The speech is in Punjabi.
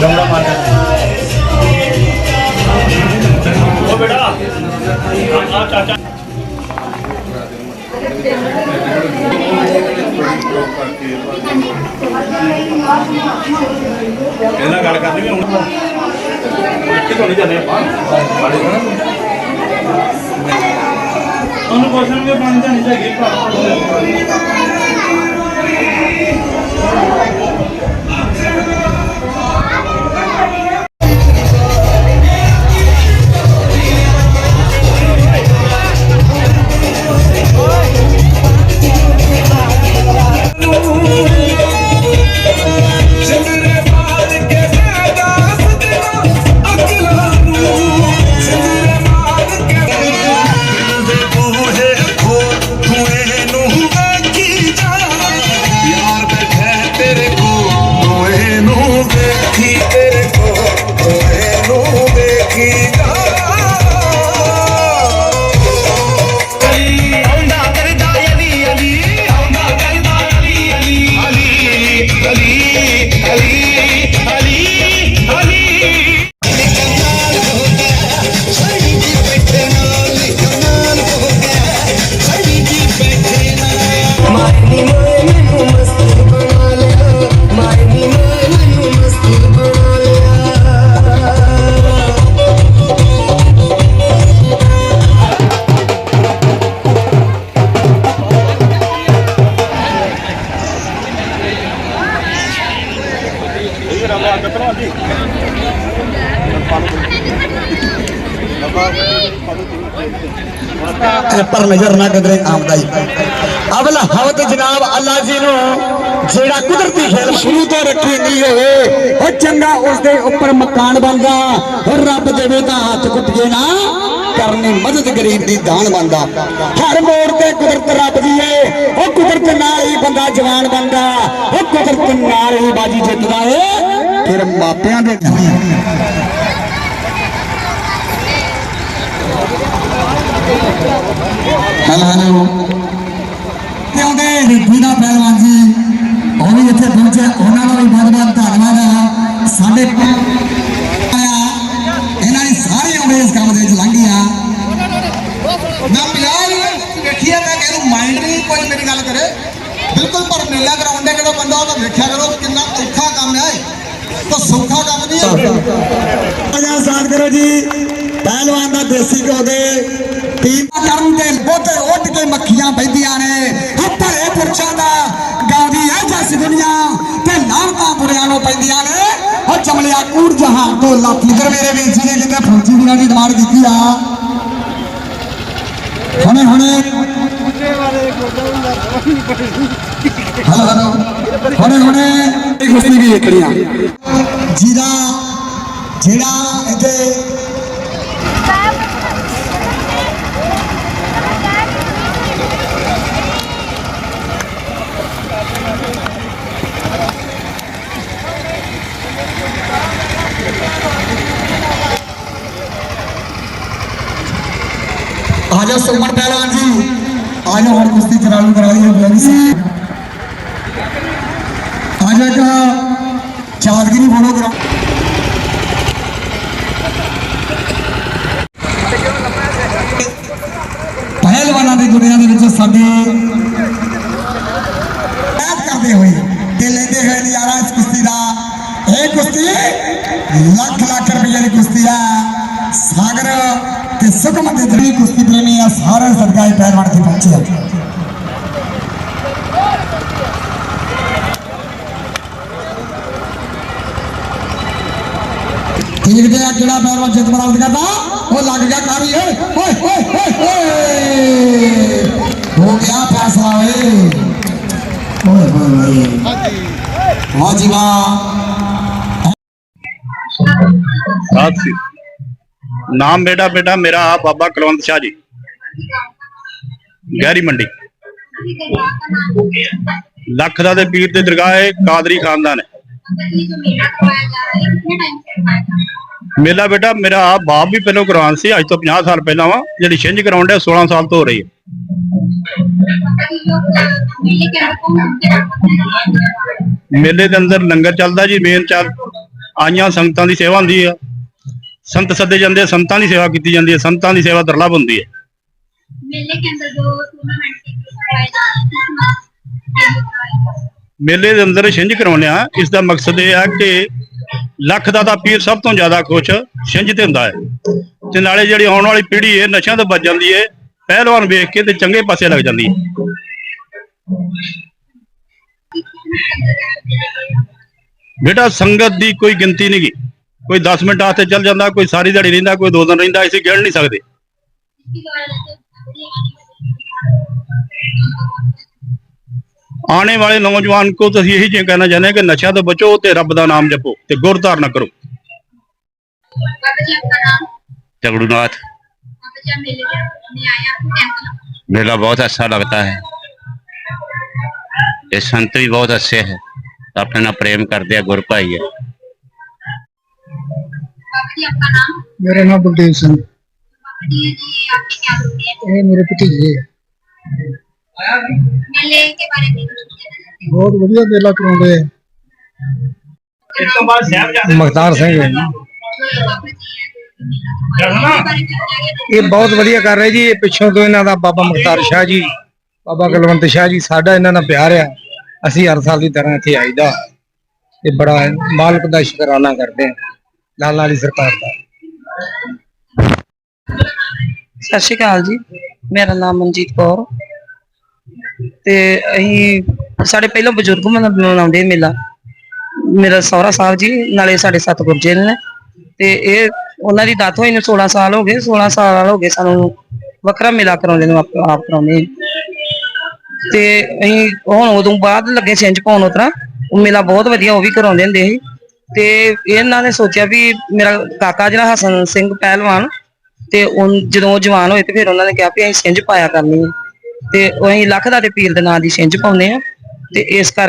ਜਮੜਾ ਮਾਰ ਉਹ ਬੇਟਾ ਆ ਚਾਚਾ। ਇਹਨਾਂ ਗੱਲ ਕਰਨੀ ਵੀ ਹੁਣ। ਤੋਂ ਨਹੀਂ ਜਾਂਦੇ ਆਪਾਂ। ਉਹਨੂੰ ਕੁਐਸਚਨ ਵੀ ਬਣ ਜਾਣੀ ਚਾਹੀਦੀ ਭਰਾ ਪਰ ਨਜ਼ਰ ਨਾ ਕਦਰੇ ਆਮਦਾਈ। ਅਵਲਾ ਹਵਤ ਜਨਾਬ ਅੱਲਾ ਜੀ ਨੂੰ ਜਿਹੜਾ ਕੁਦਰਤੀ ਖੇਲ ਸ਼ੁਰੂ ਤੋਂ ਰੱਖੀ ਨਹੀਂ ਹੋਵੇ, ਉਹ ਚੰਗਾ ਉਸ ਦੇ ਉੱਪਰ ਮਕਾਨ ਬਣਦਾ ਹੋਰ ਰੱਬ ਦੇਵੇ ਤਾਂ ਹੱਥ ਕੁੱਟ ਜੇ ਨਾ, ਕਰਨੀ ਮਦਦ ਗਰੀਬ ਦੀ ਦਾਨ ਬਣਦਾ। ਹਰ ਮੋੜ ਤੇ ਕੁਦਰਤ ਰੱਬ ਦੀ ਏ, ਉਹ ਕੁਦਰਤ ਨਾਲ ਹੀ ਬੰਦਾ ਜਵਾਨ ਬਣਦਾ, ਉਹ ਕੁਦਰਤ ਨਾਲ ਹੀ ਬਾਜੀ ਜਿੱਤਦਾ ਏ। ਫਿਰ ਮਾਪਿਆਂ ਦੇ ਹੈਲੋ ਹੈਲੋ। ਤੇ ਉਹਦੇ ਰਿੱਧੀ ਦਾ ਪਹਿਲਵਾਨ ਜੀ। ਉਹ ਵੀ ਇੱਥੇ ਪਹੁੰਚੇ, ਉਹਨਾਂ ਦਾ ਵੀ ਬਹੁਤ ਬਹੁਤ ਧੰਨਵਾਦ ਹੈ ਸਾਡੇ ਇਹਨਾਂ ਦੀ ਸਾਰੀ ਉਮਰ ਇਸ ਕੰਮ ਦੇ ਵਿੱਚ ਲੰਘੀਆਂ ਮੈਂ ਪਿਆਰ ਵੇਖੀਏ ਮੈਂ ਕਹਿੰਦਾ ਮਾਈਂਡ ਨਹੀਂ ਕੋਈ ਮੇਰੀ ਗੱਲ ਕਰੇ। ਬਿਲਕੁਲ ਪਰ ਮੇਲਾ ਗਰਾਊਂਡ ਹੈ, ਕਿਹੜਾ ਬੰਦਾ ਉਹਦਾ ਵੇਖਿਆ ਕਰੋ ਕਿੰਨਾ ਔਖਾ ਕੰਮ ਹੈ। ਤਾਂ ਸੌਖਾ ਕੰਮ ਨਹੀਂ ਹੈ ਆਜਾ ਸਾਥ ਕਰੋ ਜੀ, ਪਹਿਲਵਾਨ ਦਾ ਦੇਸੀ ਘਿਓ ਟੀਮ ਕਰਨ ਦੇ ਬੋਤੇ ਉੱਡ ਕੇ ਮੱਖੀਆਂ ਬੈਂਦੀਆਂ ਨੇ। ਹੱਪਰੇ ਪੁਰਸ਼ਾਂ ਦਾ ਗਾਉਂਦੀ ਐ ਜਸ ਦੁਨੀਆ ਤੇ ਲਾਂਤਾਂ ਬੁਰਿਆਂ ਨੂੰ ਪੈਂਦੀਆਂ ਨੇ। ਉਹ ਚਮਲਿਆ ਕੂੜ ਜਹਾਨ ਤੋਂ ਲਾਠੀ ਦਰ ਮੇਰੇ ਵੀਰ ਜੀ ਨੇ ਜਿੱਤੇ ਫੌਜੀ ਵੀਰਾਂ ਦੀ ਡਿਮਾਂਡ ਕੀਤੀ ਆ। ਹੁਣੇ ਹੁਣੇ। Hello hello. ਹੁਣੇ ਹੁਣੇ। ਇੱਕ ਕੁਸ਼ਤੀ ਵੀ ਵੇਖਣੀ ਆ ਜਿਹਦਾ ਜਿਹੜਾ ਇੱਥੇ ਆ ਸੁਮਨ ਪਹਿਲਵਾਨ ਜੀ। ਆ ਹੁਣ ਕੁਸ਼ਤੀ ਚਾਲੂ ਕਰਾ ਦਈਏ ਬੋਲ ਸੀ ਆ ਕਾ ਚਾਦਗਿਰੀ ਫੋਲੋ ਕਰਾ। ਪਹਿਲਵਾਨਾਂ ਦੀ ਦੁਨੀਆ ਦੇ ਵਿੱਚ ਸਾਡੇ ਐਡ ਕਰਦੇ ਹੋਏ ਤੇ ਲੈਂਦੇ ਹੋਏ ਨਜ਼ਾਰਾ ਇਸ ਕੁਸ਼ਤੀ ਦਾ। ਇਹ ਕੁਸ਼ਤੀ ਲੱਖ ਲੱਖ ਰੁਪਏ ਦੀ ਕੁਸ਼ਤੀ ਆ ਸਾਗਰ ਤੇ ਸੁਖਮਨ ਦੇ ਜਿਹੜੀ ਕੁਸ਼ਤੀ ਪ੍ਰੇਮੀ ਆ ਸਾਰੇ ਸਦਕਾਏ ਪਹਿਲਵਾਨ ਤੇ ਪਹੁੰਚੇ ਆ ਦੇਖਦੇ ਆ ਕਿਹੜਾ ਪਹਿਲਵਾਨ ਜਿੱਤ ਪ੍ਰਾਪਤ ਕਰਦਾ ਉਹ ਲੱਗ ਗਿਆ ਕਾਰੀ ਓਏ ਓਏ ਓਏ ਓਏ ਨਾਮ ਮੇਰਾ ਬੇਟਾ ਮੇਰਾ ਆ ਬਾਬਾ ਕੁਲਵੰਤ ਸ਼ਾਹ ਜੀ। ਗਹਿਰੀ ਮੰਡੀ। ਲੱਖ ਦਾ ਦੇ ਪੀਰ ਤੇ ਦਰਗਾਹ ਹੈ, ਕਾਦਰੀ ਖਾਨਦਾਨ ਹੈ। ਮੇਲਾ ਬੇਟਾ, ਮੇਰਾ ਆਪ ਬਾਪ ਵੀ ਪਹਿਲਾਂ ਕੁਰਾਨ ਸੀ, ਅੱਜ ਤੋਂ 50 ਸਾਲ ਪਹਿਲਾਂ ਵਾ, ਜਿਹੜੀ ਛਿੰਝ ਗਰਾਊਂਡ ਹੈ 16 ਸਾਲ ਤੋਂ ਹੋ ਰਹੀ ਹੈ। ਮੇਲੇ ਦੇ ਅੰਦਰ ਲੰਗਰ ਚੱਲਦਾ ਜੀ, ਮੇਨ ਚੱਲ, ਆਈਆਂ ਸੰਗਤਾਂ ਦੀ ਸੇਵਾ ਹੁੰਦੀ ਆ। ਸੰਤ ਸੱਦੇ ਜਾਂਦੇ ਆ ਸੰਤਾਂ ਦੀ ਸੇਵਾ ਕੀਤੀ ਜਾਂਦੀ ਹੈ ਸੰਤਾਂ ਦੀ ਸੇਵਾ ਦੁਰਲਭ ਹੁੰਦੀ ਹੈ। ਮੇਲੇ ਦੇ ਅੰਦਰ ਛਿੰਝ ਕਰਾਉਂਦੇ ਆ ਇਸ ਦਾ ਮਕਸਦ ਇਹ ਆ ਕਿ ਲੱਖ ਦਾ ਤਾਂ ਪੀਰ ਸਭ ਤੋਂ ਜ਼ਿਆਦਾ ਖੁਸ਼ ਛਿੰਝ ਤੇ ਹੁੰਦਾ ਹੈ। ਤੇ ਨਾਲੇ ਜਿਹੜੀ ਆਉਣ ਵਾਲੀ ਪੀੜ੍ਹੀ ਹੈ ਨਸ਼ਿਆਂ ਤੋਂ ਬਚ ਜਾਂਦੀ ਹੈ ਪਹਿਲਵਾਨ ਵੇਖ ਕੇ ਤੇ ਚੰਗੇ ਪਾਸੇ ਲੱਗ ਜਾਂਦੀ ਹੈ। ਬੇਟਾ ਸੰਗਤ ਦੀ ਕੋਈ ਗਿਣਤੀ ਨਹੀਂ ਗਈ ਕੋਈ 10 ਮਿੰਟ ਵਾਸਤੇ ਚੱਲ ਜਾਂਦਾ ਕੋਈ ਸਾਰੀ ਦਿਹਾੜੀ ਰਹਿੰਦਾ ਕੋਈ ਦੋ ਦਿਨ ਰਹਿੰਦਾ ਅਸੀਂ ਗਿਣ ਨਹੀਂ ਸਕਦੇ ਆਉਣੇ ਵਾਲੇ ਨੌਜਵਾਨ ਕੋ ਤਾਂ ਅਸੀਂ ਇਹੀ ਚੀਜ਼ ਕਹਿਣਾ ਚਾਹੁੰਦੇ ਹਾਂ ਕਿ ਨਸ਼ਿਆਂ ਤੋਂ ਬਚੋ ਤੇ ਰੱਬ ਦਾ ਨਾਮ ਜਪੋ ਤੇ ਗੁਰ ਧਾਰਨਾ ਕਰੋ बाबा जी आपका नाम जगड़ूनाथ बाबा जी आप मेले में आए आपको कैसा लगा मेला बहुत अच्छा लगता है ये संत भी बहुत अच्छे हैं अपने ਨਾਲ ਪ੍ਰੇਮ ਕਰਦੇ ਆ ਗੁਰ ਭਾਈ ਹੈ बाबा जी आपका नाम ਮੇਰਾ ਨਾਮ ਬਲਦੇਵ ਸਿੰਘ बाबा जी जी आपके क्या लगते हैं ਇਹ ਮੇਰੇ ਭਤੀਜੇ मेले के बारे में कुछ कहना चाहते हैं ਬਹੁਤ ਵਧੀਆ ਮੇਲਾ ਕਰਾਉਂਦੇ ਆ ਇਸ ਤੋਂ ਬਾਅਦ ਸਾਹਿਬ ਮਖਤਾਰ ਸਿੰਘ जो बाबा जी हैं जो मेला करवाए हैं, इसके बारे में क्या कहना ਇਹ ਬਹੁਤ ਵਧੀਆ ਕਰ ਰਹੇ ਜੀ ਇਹ ਪਿੱਛੋਂ ਤੋਂ ਇਹਨਾਂ ਦਾ ਬਾਬਾ ਮੁਖਤਾਰ ਸ਼ਾਹ ਜੀ ਬਾਬਾ ਕੁਲਵੰਤ ਸ਼ਾਹ ਜੀ ਸਾਡਾ ਇਹਨਾਂ ਨਾਲ ਪਿਆਰ ਆ ਅਸੀਂ ਹਰ ਸਾਲ ਦੀ ਤਰ੍ਹਾਂ ਇੱਥੇ ਆਈਦਾ ਤੇ ਬੜਾ ਮਾਲਕ ਦਾ ਸ਼ੁਕਰਾਨਾ ਕਰਦੇ ਆ ਲਾਲ ਵਾਲੀ ਸਰਕਾਰ ਦਾ ਸਤਿ ਸ਼੍ਰੀ ਅਕਾਲ ਜੀ, ਮੇਰਾ ਨਾਮ ਮਨਜੀਤ ਕੌਰ। ਤੇ ਅਸੀਂ ਸਾਡੇ ਪਹਿਲਾਂ ਬਜ਼ੁਰਗ ਮਨਾਉਂਦੇ ਮੇਲਾ। ਮੇਰਾ ਸਹੁਰਾ ਸਾਹਿਬ ਜੀ, ਨਾਲੇ ਸਾਡੇ ਸਤਿਗੁਰ ਗੁਰਜੇ ਨੇ। ਤੇ ਇਹ ਉਹਨਾਂ ਦੀ ਦਾਤ ਹੋਈ ਨੂੰ 16 ਸਾਲ ਹੋ ਗਏ 16 ਸਾਲ ਹੋ ਗਏ ਸਾਨੂੰ ਵੱਖਰਾ ਮੇਲਾ ਕਰਾਉਂਦੇ ਨੂੰ ਆਪ ਆਪ ਕਰਾਉਂਦੇ ਤੇ ਅਸੀਂ ਹੁਣ ਉਦੋਂ ਬਾਅਦ ਲੱਗੇ ਛਿੰਝ ਪਾਉਣ ਉਤਰਾ। ਉਹ ਮੇਲਾ ਬਹੁਤ ਵਧੀਆ ਉਹ ਵੀ ਕਰਾਉਂਦੇ ਹੁੰਦੇ ਸੀ। ਤੇ ਇਹਨਾਂ ਨੇ ਸੋਚਿਆ ਵੀ ਮੇਰਾ ਕਾਕਾ ਜਿਹੜਾ ਹਸਨ ਸਿੰਘ ਪਹਿਲਵਾਨ, ਤੇ ਉਹ ਜਦੋਂ ਉਹ ਜਵਾਨ ਹੋਏ ਤੇ ਫਿਰ ਉਹਨਾਂ ਨੇ ਕਿਹਾ ਵੀ ਅਸੀਂ ਛਿੰਝ ਪਾਇਆ ਕਰਨੀ ਹੈ ਤੇ ਅਸੀਂ ਲੱਖ ਦਾ ਤੇ ਪੀਰ ਦੇ ਨਾਂ ਦੀ ਛਿੰਝ ਪਾਉਂਦੇ ਆ। ਤੇ ਇਸ ਕਰ